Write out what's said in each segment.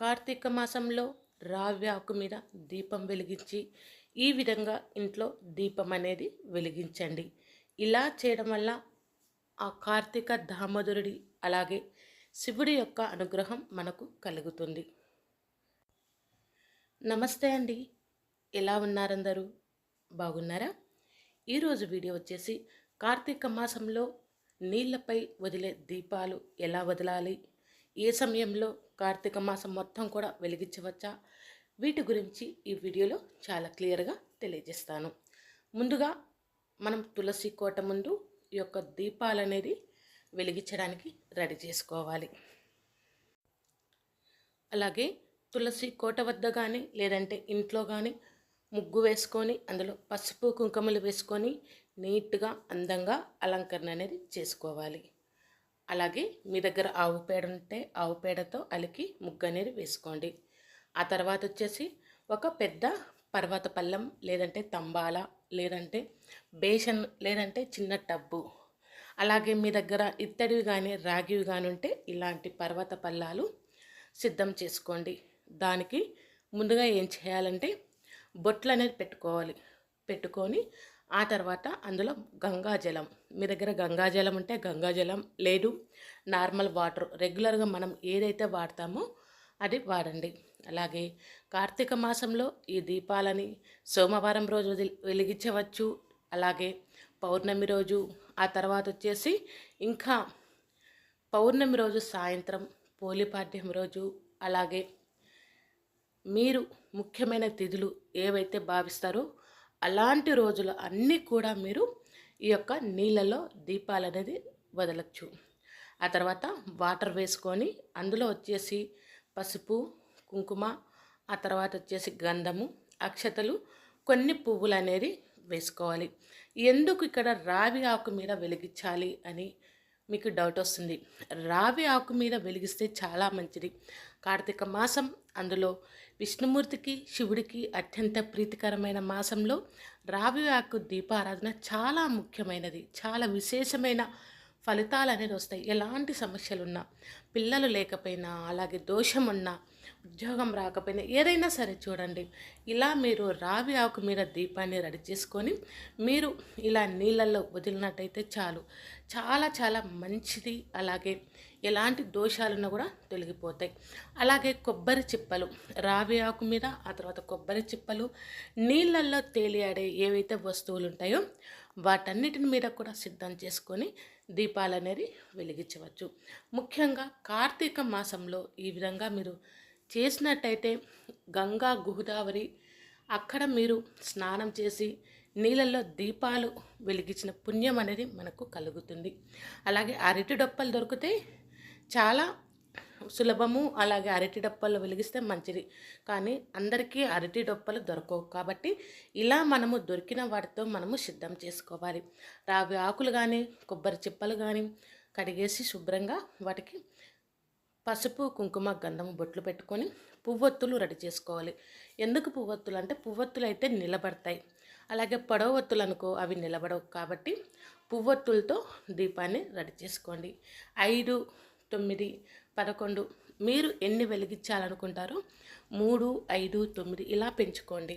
కార్తీక మాసంలో రావి ఆకు మీద దీపం వెలిగించి ఈ విధంగా ఇంట్లో దీపం అనేది వెలిగించండి. ఇలా చేయడం వల్ల ఆ కార్తీక దామోదరుడి అలాగే శివుడి యొక్క అనుగ్రహం మనకు కలుగుతుంది. నమస్తే అండి. ఎలా ఉన్నారందరూ? బాగున్నారా? ఈరోజు వీడియో వచ్చేసి కార్తీక మాసంలో నీళ్ళపై వదిలే దీపాలు ఎలా వదలాలి? ఏ సమయంలో కార్తీక మాసం మొత్తం కూడా వెలిగించవచ్చా? వీటి గురించి ఈ వీడియోలో చాలా క్లియర్గా తెలియజేస్తాను. ముందుగా మనం తులసి కోట ముందు ఈ యొక్క దీపాలు అనేది వెలిగించడానికి రెడీ చేసుకోవాలి. అలాగే తులసి కోట వద్ద కానీ లేదంటే ఇంట్లో కానీ ముగ్గు వేసుకొని అందులో పసుపు కుంకుమలు వేసుకొని నీట్గా అందంగా అలంకరణ అనేది చేసుకోవాలి. అలాగే మీ దగ్గర ఆవు పేడ ఉంటే ఆవు పేడతో అలికి ముగ్గు అనేది వేసుకోండి. ఆ తర్వాత వచ్చేసి ఒక పెద్ద పర్వత పళ్ళం లేదంటే తంబాల లేదంటే బేషన్ లేదంటే చిన్న టబ్బు. అలాగే మీ దగ్గర ఇత్తడివి కానీ రాగివి కానీ ఉంటే ఇలాంటి పర్వత పల్లాలు సిద్ధం చేసుకోండి. దానికి ముందుగా ఏం చేయాలంటే బొట్లు అనేది పెట్టుకోవాలి. పెట్టుకొని ఆ తర్వాత అందులో గంగాజలం. మీ దగ్గర గంగాజలం ఉంటే గంగాజలం లేదు. నార్మల్ వాటర్ రెగ్యులర్గా మనం ఏదైతే వాడతామో అది వాడండి. అలాగే కార్తీక మాసంలో ఈ దీపాలని సోమవారం రోజు వదిలి- వెలిగించవచ్చు. అలాగే పౌర్ణమి రోజు ఆ తర్వాత వచ్చేసి ఇంకా పౌర్ణమి రోజు సాయంత్రం పోలిపాడ్యం రోజు. అలాగే మీరు ముఖ్యమైన తిథులు ఏవైతే భావిస్తారో అలాంటి రోజులు అన్నీ కూడా మీరు ఈ యొక్క నీళ్ళలో దీపాలు అనేది వదలచ్చు. ఆ తర్వాత వాటర్ వేసుకొని అందులో వచ్చేసి పసుపు కుంకుమ ఆ తర్వాత వచ్చేసి గంధము అక్షతలు కొన్ని పువ్వులు అనేది వేసుకోవాలి. ఎందుకు ఇక్కడ రావి ఆకు మీద వెలిగించాలి అని మీకు డౌట్ వస్తుంది? రావి ఆకు మీద వెలిగిస్తే చాలా మంచిది. కార్తీక మాసం అందులో విష్ణుమూర్తికి శివుడికి అత్యంత ప్రీతికరమైన మాసంలో రావి ఆకు దీపారాధన చాలా ముఖ్యమైనది. చాలా విశేషమైన ఫలితాలు అనేది వస్తాయి. ఎలాంటి సమస్యలు ఉన్నా పిల్లలు లేకపోయినా అలాగే దోషం ఉన్నా ఉద్యోగం రాకపోయినా ఏదైనా సరే చూడండి. ఇలా మీరు రావి ఆకు మీద దీపాన్ని రెడీ చేసుకొని మీరు ఇలా నీళ్ళల్లో వదిలినట్టయితే చాలు. చాలా చాలా మంచిది. అలాగే ఎలాంటి దోషాలున్నా కూడా తొలగిపోతాయి. అలాగే కొబ్బరి చిప్పలు రావి ఆకు మీద ఆ తర్వాత కొబ్బరి చిప్పలు నీళ్ళల్లో తేలియాడే ఏవైతే వస్తువులు ఉంటాయో వాటన్నిటిని మీద కూడా సిద్ధం చేసుకొని దీపాలు అనేది వెలిగించవచ్చు. ముఖ్యంగా కార్తీక మాసంలో ఈ విధంగా మీరు చేసినట్టయితే గంగా గోదావరి అక్కడ మీరు స్నానం చేసి నీళ్ళల్లో దీపాలు వెలిగించిన పుణ్యం అనేది మనకు కలుగుతుంది. అలాగే అరటి డొప్పలు దొరికితే చాలా సులభము. అలాగే అరటి డొప్పలు వెలిగిస్తే మంచిది. కానీ అందరికీ అరటి డొప్పలు దొరకవు. కాబట్టి ఇలా మనము దొరికిన వాటితో మనము సిద్ధం చేసుకోవాలి. రావి ఆకులు కానీ కొబ్బరి చిప్పలు కానీ కడిగేసి శుభ్రంగా వాటికి పసుపు కుంకుమ గంధము బొట్లు పెట్టుకొని పువ్వొత్తులు రెడీ చేసుకోవాలి. ఎందుకు పువ్వొత్తులు? అంటే పువ్వొత్తులు అయితే నిలబడతాయి. అలాగే పొడవొత్తులు అనుకో అవి నిలబడవు. కాబట్టి పువ్వొత్తులతో దీపాన్ని రెడీ చేసుకోండి. ఐదు తొమ్మిది పదకొండు. మీరు ఎన్ని వెలిగించాలనుకుంటారో మూడు ఐదు తొమ్మిది ఇలా పెంచుకోండి.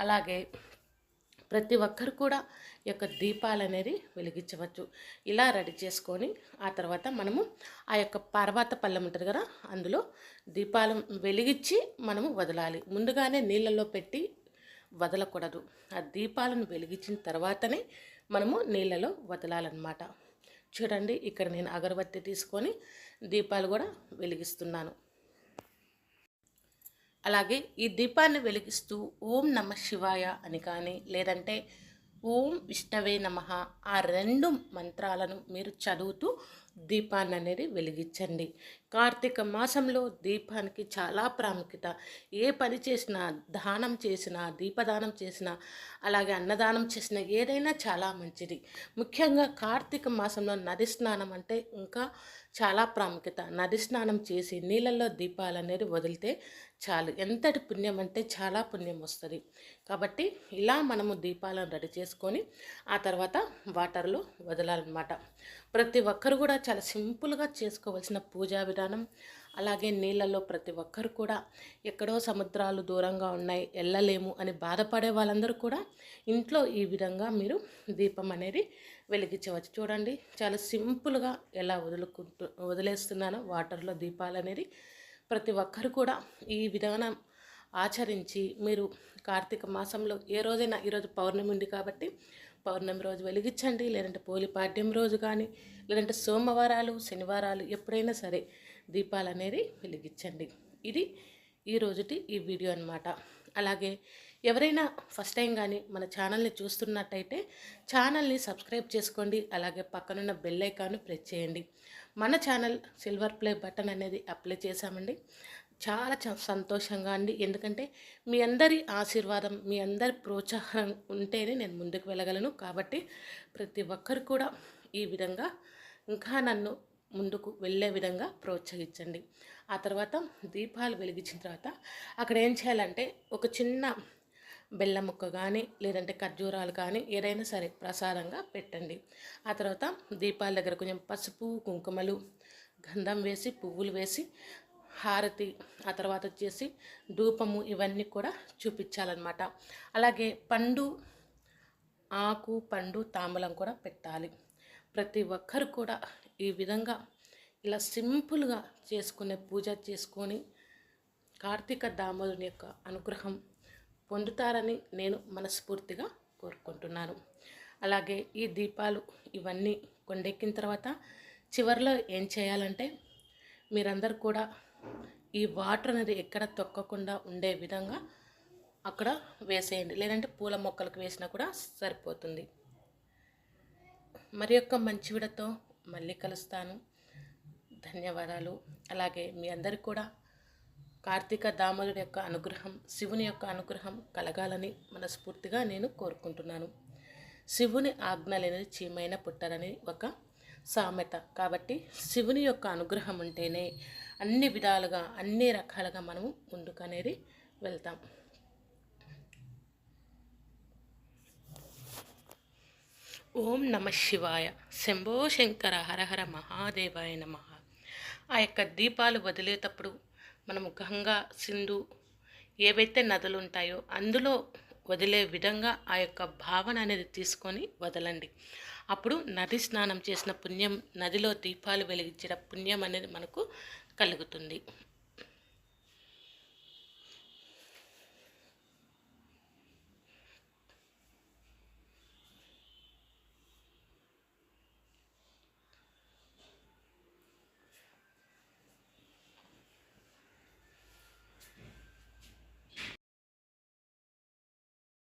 అలాగే ప్రతి ఒక్కరు కూడా ఈ యొక్క దీపాలు అనేది వెలిగించవచ్చు. ఇలా రెడీ చేసుకొని ఆ తర్వాత మనము ఆ యొక్క పర్వత పళ్ళెం ఉంటుంది కదా అందులో దీపాలు వెలిగించి మనము వదలాలి. ముందుగానే నీళ్ళల్లో పెట్టి వదలకూడదు. ఆ దీపాలను వెలిగించిన తర్వాతనే మనము నీళ్ళలో వదలాలన్నమాట. చూడండి ఇక్కడ నేను అగరబత్తి తీసుకొని దీపాలు కూడా వెలిగిస్తున్నాను. అలాగే ఈ దీపాన్ని వెలిగిస్తూ ఓం నమ శివాయ అని కానీ లేదంటే ఓం విష్ణవే నమ ఆ రెండు మంత్రాలను మీరు చదువుతూ దీపాన్ని అనేది వెలిగించండి. కార్తీక మాసంలో దీపానికి చాలా ప్రాముఖ్యత. ఏ పని చేసినా దానం చేసినా దీపదానం చేసినా అలాగే అన్నదానం చేసినా ఏదైనా చాలా మంచిది. ముఖ్యంగా కార్తీక మాసంలో నది స్నానం అంటే ఇంకా చాలా ప్రాముఖ్యత. నది స్నానం చేసి నీళ్ళల్లో దీపాలు అనేది వదిలితే చాలు. ఎంతటి పుణ్యం అంటే చాలా పుణ్యం వస్తుంది కాబట్టి ఇలా మనము దీపాలను రెడీ చేసుకొని ఆ తర్వాత వాటర్లో వదలాలన్నమాట. ప్రతి ఒక్కరు కూడా చాలా సింపుల్గా చేసుకోవాల్సిన పూజా విధానం అలాగే నీళ్ళలో ప్రతి ఒక్కరు కూడా ఎక్కడో సముద్రాలు దూరంగా ఉన్నాయి వెళ్ళలేము అని బాధపడే వాళ్ళందరూ కూడా ఇంట్లో ఈ విధంగా మీరు దీపం అనేది వెలిగించవచ్చు. చూడండి చాలా సింపుల్గా ఎలా వదులుకుంటూ వదిలేస్తున్నానో వాటర్లో దీపాలు అనేది ప్రతి ఒక్కరు కూడా ఈ విధానం ఆచరించి మీరు కార్తీక మాసంలో ఏ రోజైనా ఈరోజు పౌర్ణమి ఉంది కాబట్టి పౌర్ణమి రోజు వెలిగించండి. లేదంటే పోలిపాడ్యం రోజు కానీ లేదంటే సోమవారాలు శనివారాలు ఎప్పుడైనా సరే దీపాలు అనేది వెలిగించండి. ఇది ఈ రోజుటి ఈ వీడియో అనమాట అలాగే ఎవరైనా ఫస్ట్ టైం కానీ మన ఛానల్ని చూస్తున్నట్టయితే ఛానల్ని సబ్స్క్రైబ్ చేసుకోండి. అలాగే పక్కనున్న బెల్ ఐకాన్ ప్రెస్ చేయండి. మన ఛానల్ సిల్వర్ ప్లే బటన్ అనేది అప్లై చేశామండి. చాలా సంతోషంగా అండి. ఎందుకంటే మీ అందరి ఆశీర్వాదం మీ అందరి ప్రోత్సాహం ఉంటేనే నేను ముందుకు వెళ్ళగలను. కాబట్టి ప్రతి ఒక్కరు కూడా ఈ విధంగా ఇంకా నన్ను ముందుకు వెళ్ళే విధంగా ప్రోత్సహించండి. ఆ తర్వాత దీపాలు వెలిగించిన తర్వాత అక్కడ ఏం చేయాలంటే ఒక చిన్న బెల్లం ముక్క కానీ లేదంటే ఖర్జూరాలు కానీ ఏదైనా సరే ప్రసాదంగా పెట్టండి. ఆ తర్వాత దీపాల దగ్గర కొంచెం పసుపు కుంకుమలు గంధం వేసి పువ్వులు వేసి హారతి ఆ తర్వాత వచ్చేసి ధూపము ఇవన్నీ కూడా చూపించాలన్నమాట. అలాగే పండు ఆకు పండు తాంబూలం కూడా పెట్టాలి. ప్రతి ఒక్కరు కూడా ఈ విధంగా ఇలా సింపుల్గా చేసుకునే పూజ చేసుకొని కార్తీక దామోదరుని యొక్క అనుగ్రహం పొందుతారని నేను మనస్ఫూర్తిగా కోరుకుంటున్నాను. అలాగే ఈ దీపాలు ఇవన్నీ కొండెక్కిన తర్వాత చివరిలో ఏం చేయాలంటే మీరందరూ కూడా ఈ వాటర్ అనేది ఎక్కడ తొక్కకుండా ఉండే విధంగా అక్కడ వేసేయండి. లేదంటే పూల మొక్కలకు వేసినా కూడా సరిపోతుంది. మరి యొక్క మంచి విడతో మళ్ళీ కలుస్తాను. ధన్యవాదాలు. అలాగే మీ అందరికి కూడా కార్తీక దామోదరుడి యొక్క అనుగ్రహం శివుని యొక్క అనుగ్రహం కలగాలని మనస్ఫూర్తిగా నేను కోరుకుంటున్నాను. శివుని ఆజ్ఞ లేనిది చీమైన పుట్టరని ఒక సామెత. కాబట్టి శివుని యొక్క అనుగ్రహం ఉంటేనే అన్ని విధాలుగా అన్ని రకాలుగా మనము ముందుకనేది వెళ్తాం. ఓం నమ శివాయ. శంభో శంకర హరహర మహాదేవాయ నమ. ఆ యొక్క దీపాలు వదిలేటప్పుడు మనము గంగా సింధు ఏవైతే నదులు ఉంటాయో అందులో వదిలే విధంగా ఆ యొక్క భావన అనేది తీసుకొని వదలండి. అప్పుడు నది స్నానం చేసిన పుణ్యం నదిలో దీపాలు వెలిగించిన పుణ్యం అనేది మనకు కలుగుతుంది.